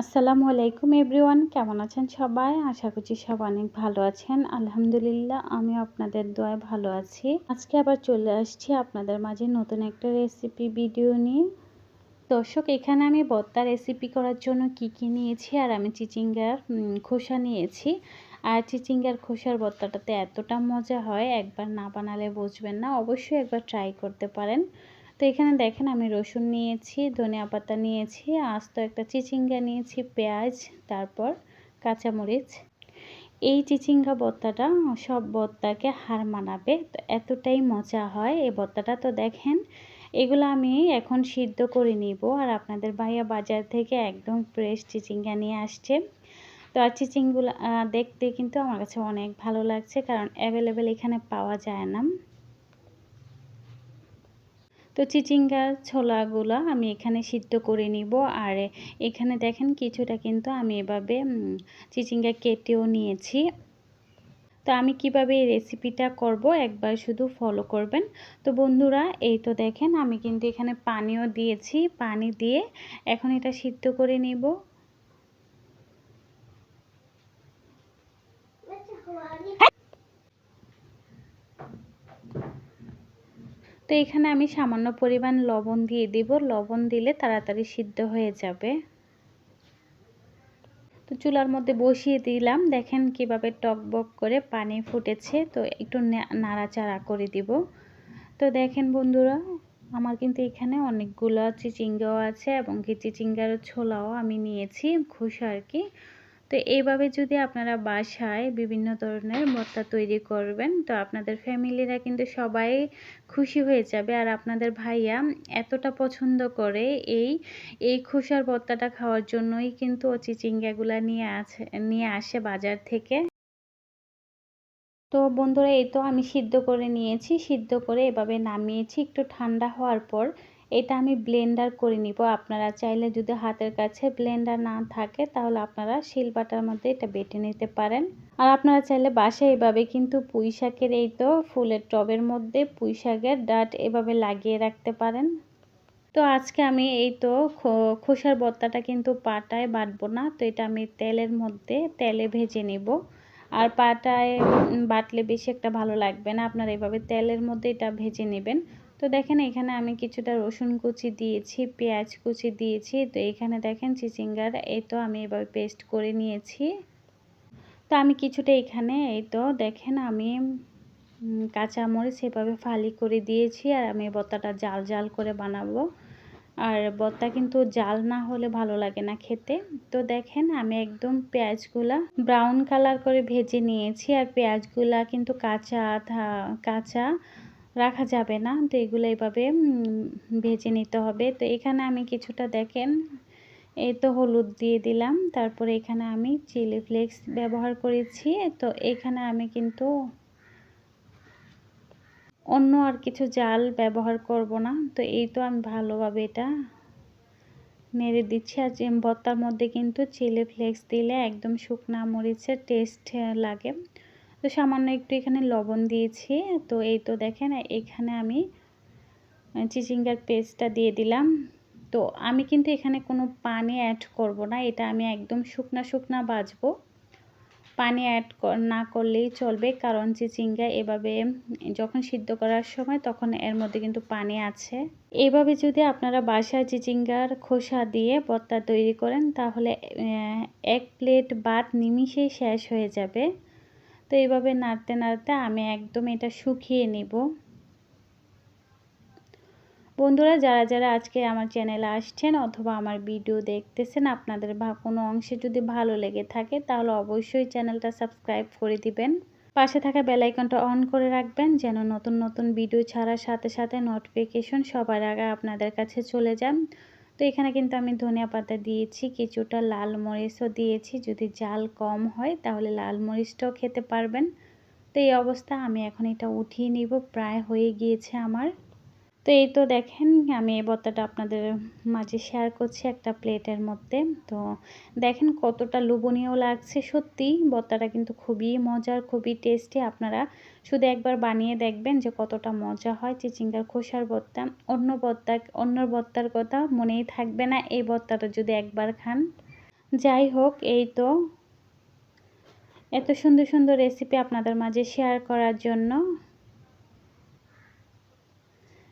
আসসালামু আলাইকুম এভরিওয়ান, কেমন আছেন সবাই? আশা করছি সব অনেক ভালো আছেন। আলহামদুলিল্লাহ আমি আপনাদের দোয়ায় ভালো আছি। আজকে আবার চলে আসছি আপনাদের মাঝে নতুন একটা রেসিপি ভিডিও নিয়ে। দর্শক, এখানে আমি বত্তা রেসিপি করার জন্য কি কি নিয়েছি আর আমি চিচিঙ্গার খোসা নিয়েছি। আর চিচিঙ্গার খোসার বত্তাটাতে এতটা মজা হয়, একবার না বানালে বুঝবেন না। অবশ্যই একবার ট্রাই করতে পারেন। তো এখানে দেখেন আমি রসুন নিয়েছি, ধনিয়া পাতা নিয়েছি, আস্ত একটা চিচিঙ্গা নিয়েছি, পেঁয়াজ, তারপর কাঁচামরিচ। এই চিচিঙ্গা বত্তাটা সব বত্তাকে হার মানাবে, তো এতটাই মজা হয় এই বত্তাটা। তো দেখেন, এগুলো আমি এখন সিদ্ধ করে নিব আর আপনাদের ভাইয়া বাজার থেকে একদম ফ্রেশ চিচিঙ্গা নিয়ে আসছে। তো আর চিচিংগুলো দেখতে কিন্তু আমার কাছে অনেক ভালো লাগছে কারণ অ্যাভেলেবেল এখানে পাওয়া যায় না। তো চিচিঙ্গার ছোলাগুলো আমি এখানে সিদ্ধ করে নিব। আর এখানে দেখেন কিছুটা কিন্তু আমি এভাবে চিচিঙ্গা কেটেও নিয়েছি। তো আমি কীভাবে এই রেসিপিটা করব একবার শুধু ফলো করবেন। তো বন্ধুরা, এই তো দেখেন আমি কিন্তু এখানে পানিও দিয়েছি। পানি দিয়ে এখন এটা সিদ্ধ করে নিব। তো এখানে আমি সামান্য পরিমাণ লবণ দিয়ে দিব। লবণ দিলে তাড়াতাড়ি সিদ্ধ হয়ে যাবে। তো চুলার মধ্যে বসিয়ে দিলাম। দেখেন কীভাবে টকবক করে পানি ফুটেছে। তো একটু নাড়াচাড়া করে দিব। তো দেখেন বন্ধুরা, আমার কিন্তু এখানে অনেকগুলো চিচিঙ্গাও আছে এবং কি চিচিঙ্গার ছোলাও আমি নিয়েছি। খুশ আর কি। তো এইভাবে যদি আপনারা বাসায় বিভিন্ন ধরনের ভর্তা তৈরি করবেন, তো আপনাদের ফ্যামিলিরা কিন্তু সবাই খুশি হয়ে যাবে। আর আপনাদের ভাইয়া এতটা পছন্দ করে এই এই খুশার ভর্তাটা খাওয়ার জন্যই কিন্তু ও চিচিঙ্গাগুলা নিয়ে আছে, নিয়ে আসে বাজার থেকে। তো বন্ধুরা, এই তো আমি সিদ্ধ করে নিয়েছি। সিদ্ধ করে এভাবে নামিয়েছি। একটু ঠান্ডা হওয়ার পর এটা আমি ব্লেন্ডার করে নিব। আপনারা চাইলে যদি হাতের কাছে ব্লেন্ডার না থাকে, তাহলে আপনারা শিলবাটার মধ্যে এটা বেটে নিতে পারেন। আর আপনারা চাইলে বাসায় এভাবে কিন্তু পুঁই শাকের এই তো ফুলের টবের মধ্যে পুঁই শাকের ডাট এভাবে লাগিয়ে রাখতে পারেন। তো আজকে আমি এই তো খোসার বত্তাটা কিন্তু পাটায় বাটবো না, তো এটা আমি তেলের মধ্যে তেলে ভেজে নিব। আর পাটায় বাটলে বেশি একটা ভালো লাগবে না, আপনারা এভাবে তেলের মধ্যে এটা ভেজে নেবেন। তো দেখেন এখানে আমি কিছুটা রসুন কুচি দিয়েছি, পেঁয়াজ কুচি দিয়েছি। তো এখানে দেখেন চিচিঙ্গার, এই তো আমি এবার পেস্ট করে নিয়েছি। তো আমি কিছুটা এখানে, এই তো দেখেন আমি কাঁচা কাঁচামরিচ সেভাবে ফালি করে দিয়েছি আর আমি বত্তাটা জাল জাল করে বানাবো। আর বত্তা কিন্তু জাল না হলে ভালো লাগে না খেতে। তো দেখেন আমি একদম পেঁয়াজগুলা ব্রাউন কালার করে ভেজে নিয়েছি। আর পেঁয়াজগুলা কিন্তু কাঁচা কাঁচা রাখা যাবে না। তো এগুলো এইভাবে ভেজে নিতে হবে। তো এখানে আমি কিছুটা দেখেন, এই তো হলুদ দিয়ে দিলাম। তারপরে এখানে আমি চিলি ফ্লেক্স ব্যবহার করেছি। তো এখানে আমি কিন্তু অন্য আর কিছু জাল ব্যবহার করব না। তো এই তো আমি ভালোভাবে এটা নেড়ে দিচ্ছি। আর ভর্তার মধ্যে কিন্তু চিলি ফ্লেক্স দিলে একদম শুকনা মরিচের টেস্ট লাগে। তো সামান্য একটু এখানে লবণ দিয়েছি। তো এই তো দেখেন, এখানে আমি চিচিঙ্গার পেস্টটা দিয়ে দিলাম। তো আমি কিন্তু এখানে কোনো পানি অ্যাড করব না, এটা আমি একদম শুকনা শুকনা বাজবো। পানি অ্যাড না করলেই চলবে, কারণ চিচিঙ্গা এভাবে যখন সিদ্ধ করার সময় তখন এর মধ্যে কিন্তু পানি আছে। এইভাবে যদি আপনারা বাসায় চিচিঙ্গার খোসা দিয়ে বত্তা তৈরি করেন, তাহলে এক প্লেট বাদ নিমিশেই শেষ হয়ে যাবে। তো এইভাবে নাড়তে নাড়তে আমি একদম এটা শুকিয়ে নিব। বন্ধুরা, যারা যারা আজকে আমার চ্যানেলে আসছেন অথবা আমার ভিডিও দেখতেছেন, আপনাদের বা কোনো অংশে যদি ভালো লেগে থাকে, তাহলে অবশ্যই চ্যানেলটা সাবস্ক্রাইব করে দিবেন। পাশে থাকা বেলাইকনটা অন করে রাখবেন, যেন নতুন নতুন ভিডিও ছাড়ার সাথে সাথে নোটিফিকেশন সবার আগে আপনাদের কাছে চলে যান তো এখানে কিন্তু আমি ধনিয়া পাতা দিয়েছি, কিছুটা লাল মরিচও দিয়েছি। যদি জাল কম হয় তাহলে লাল মরিচটাও খেতে পারবেন। তো এই অবস্থা আমি এখন এটা উঠিয়ে নিব, প্রায় হয়ে গিয়েছে আমার। তো এই তো দেখেন, আমি এই বত্তাটা আপনাদের মাঝে শেয়ার করছি একটা প্লেটের মধ্যে। তো দেখেন কতটা লোভনীয় লাগছে সত্যি, বত্তাটা কিন্তু খুবই মজার, খুবই টেস্টি আপনারা শুধু একবার বানিয়ে দেখবেন যে কতটা মজা হয় চিচিঙ্গার খোসার বত্তা। অন্য বত্তা অন্য বত্তার কথা মনেই থাকবে না, এই বত্তাটা যদি একবার খান। যাই হোক, এই তো এত সুন্দর সুন্দর রেসিপি আপনাদের মাঝে শেয়ার করার জন্য।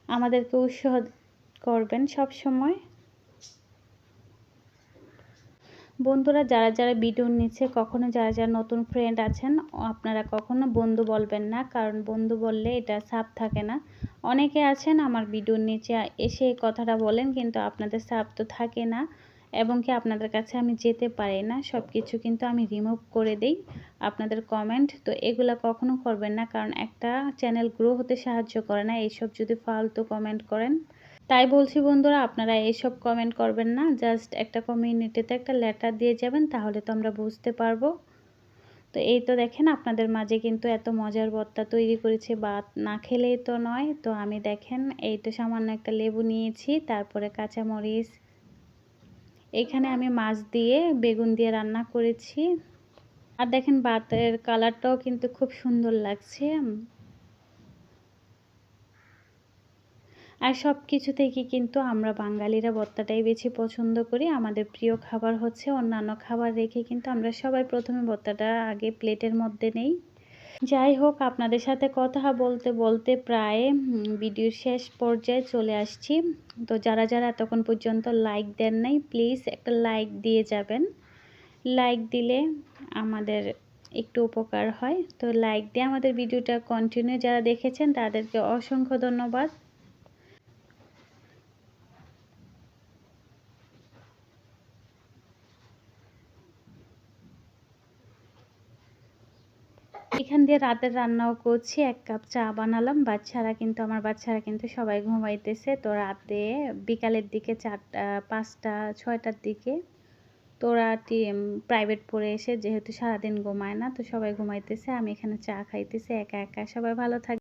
আমাদেরকে উৎসাহ করবেন সব সময়। বন্ধুরা, যারা যারা ভিডিওর নিচ্ছে, কখনো যারা যারা নতুন ফ্রেন্ড আছেন, আপনারা কখনো বন্ধু বলবেন না, কারণ বন্ধু বললে এটা সাপ থাকে না। অনেকে আছেন আমার ভিডিওর নিচে এসে এই কথাটা বলেন, কিন্তু আপনাদের সাপ তো থাকে না। এবং কি আপনাদের কাছে আমি যেতে পারি না সব কিছু কিন্তু আমি রিমুভ করে দেই আপনাদের কমেন্ট তো এগুলো কখনো করবেন না, কারণ একটা চ্যানেল গ্রো হতে সাহায্য করে না, এইসব যদি ফালতু কমেন্ট করেন। তাই বলছি বন্ধুরা, আপনারা এইসব কমেন্ট করবেন না জাস্ট একটা কমিউনিটিতে একটা লেটার দিয়ে যাবেন, তাহলে তো আমরা বুঝতে পারব। তো এই তো দেখেন, আপনাদের মাঝে কিন্তু এত মজার ভর্তা তৈরি করেছে বা না খেলেই তো নয়। তো আমি দেখেন, এই তো সামান্য একটা লেবু নিয়েছি, তারপরে কাঁচামরিচ এখানে আমি মাছ দিয়ে বেগুন দিয়ে রান্না করেছি। আর দেখেন ভাতের কালারটাও কিন্তু খুব সুন্দর লাগছে। আর সব কিছু থেকে কিন্তু আমরা বাঙালিরা ভর্তাটাই বেশি পছন্দ করি। আমাদের প্রিয় খাবার হচ্ছে অন্যান্য খাবার রেখে কিন্তু আমরা সবাই প্রথমে ভর্তাটা আগে প্লেটের মধ্যে নেই। যাই হোক, আপনাদের সাথে কথা বলতে বলতে প্রায় ভিডিওর শেষ পর্যায়ে চলে আসছি। তো যারা যারা এতক্ষণ পর্যন্ত লাইক দেন নাই প্লিজ একটা লাইক দিয়ে যাবেন। লাইক দিলে আমাদের একটু উপকার হয়। তো লাইক দিয়ে আমাদের ভিডিওটা কন্টিনিউ যারা দেখেছেন তাদেরকে অসংখ্য ধন্যবাদ। এখান দিয়ে রাতের রান্নাও করছি, এক কাপ চা বানালাম। বাচ্চারা কিন্তু, আমার বাচ্চারা কিন্তু সবাই ঘুমাইতেছে। তো রাতে বিকালের দিকে চারটা, পাঁচটা, ছয়টার দিকে তোরা প্রাইভেট পড়ে এসে যেহেতু সারাদিন ঘুমায় না, তো সবাই ঘুমাইতেছে, আমি এখানে চা খাইতেছি, একা একা। সবাই ভালো থাক